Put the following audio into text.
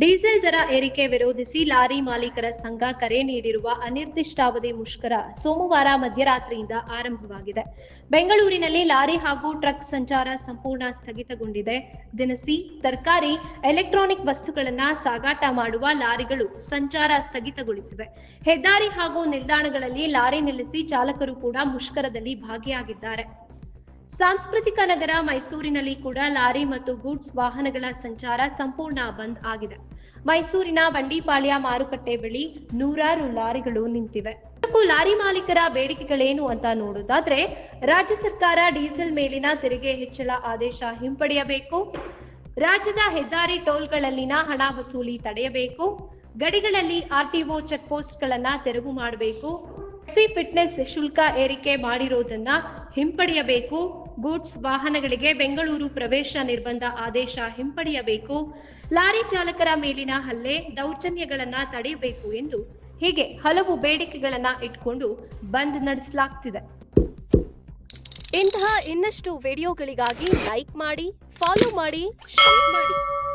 Diesel ದರ ಏರಿಕೆ ವಿರೋಧಿಸಿ ಲಾರಿ ಮಾಲೀಕರ ಸಂಘ ಕರೆ ನೀಡಿರುವ ಅನಿರ್ದಿಷ್ಟಾವಧಿ ಮುಷ್ಕರ ಸೋಮವಾರ ಮಧ್ಯರಾತ್ರಿಯಿಂದ ಆರಂಭವಾಗಿದೆ. ಬೆಂಗಳೂರಿನಲ್ಲಿ ಲಾರಿ ಹಾಗೂ ಟ್ರಕ್ ಸಂಚಾರ ಸಂಪೂರ್ಣ ಸ್ಥಗಿತಗೊಂಡಿದೆ. ದಿನಸಿ, ತರಕಾರಿ, ಎಲೆಕ್ಟ್ರಾನಿಕ್ ವಸ್ತುಗಳನ್ನ ಸಾಗಾಟ ಮಾಡುವ ಲಾರಿಗಳು ಸಂಚಾರ ಸ್ಥಗಿತಗೊಳಿಸಿವೆ. ಹೆದ್ದಾರಿ ಹಾಗೂ ನಿಲ್ದಾಣಗಳಲ್ಲಿ ಲಾರಿ ನಿಲ್ಲಿಸಿ ಚಾಲಕರು ಕೂಡ ಮುಷ್ಕರದಲ್ಲಿ ಭಾಗಿಯಾಗಿದ್ದಾರೆ. ಸಾಂಸ್ಕೃತಿಕ ನಗರ ಮೈಸೂರಿನಲ್ಲಿ ಕೂಡ ಲಾರಿ ಮತ್ತು ಗೂಡ್ಸ್ ವಾಹನಗಳ ಸಂಚಾರ ಸಂಪೂರ್ಣ ಬಂದ್ ಆಗಿದೆ. ಮೈಸೂರಿನ ಬಂಡಿಪಾಳ್ಯ ಮಾರುಕಟ್ಟೆ ಬಳಿ ನೂರಾರು ಲಾರಿಗಳು ನಿಂತಿವೆ. ಲಾರಿ ಮಾಲೀಕರ ಬೇಡಿಕೆಗಳೇನು ಅಂತ ನೋಡೋದಾದ್ರೆ ರಾಜ್ಯ ಸರ್ಕಾರ ಡೀಸೆಲ್ ಮೇಲಿನ ತೆರಿಗೆ ಹೆಚ್ಚಳ ಆದೇಶ ಹಿಂಪಡೆಯಬೇಕು. ರಾಜ್ಯದ ಹೆದ್ದಾರಿ ಟೋಲ್ಗಳಲ್ಲಿನ ಹಣ ವಸೂಲಿ ತಡೆಯಬೇಕು. ಗಡಿಗಳಲ್ಲಿ ಆರ್ಟಿಒ ಚೆಕ್ ಪೋಸ್ಟ್ಗಳನ್ನ ತೆರವು ಮಾಡಬೇಕು. ಸಿ ಫಿಟ್ನೆಸ್ ಶುಲ್ಕ ಏರಿಕೆ ಮಾಡಿರೋದನ್ನ ಹಿಂಪಡೆಯಬೇಕು. ಗೂಡ್ಸ್ ವಾಹನಗಳಿಗೆ ಬೆಂಗಳೂರು ಪ್ರವೇಶ ನಿರ್ಬಂಧ ಆದೇಶ ಹಿಂಪಡೆಯಬೇಕು. ಲಾರಿ ಚಾಲಕರ ಮೇಲಿನ ಹಲ್ಲೆ ದೌರ್ಜನ್ಯಗಳನ್ನ ತಡೆಯಬೇಕು ಎಂದು ಹೀಗೆ ಹಲವು ಬೇಡಿಕೆಗಳನ್ನ ಇಟ್ಕೊಂಡು ಬಂದ್ ನಡೆಸಲಾಗ್ತಿದೆ. ಇಂತಹ ಇನ್ನಷ್ಟು ವಿಡಿಯೋಗಳಿಗಾಗಿ ಲೈಕ್ ಮಾಡಿ, ಫಾಲೋ ಮಾಡಿ, ಶೇರ್ ಮಾಡಿ.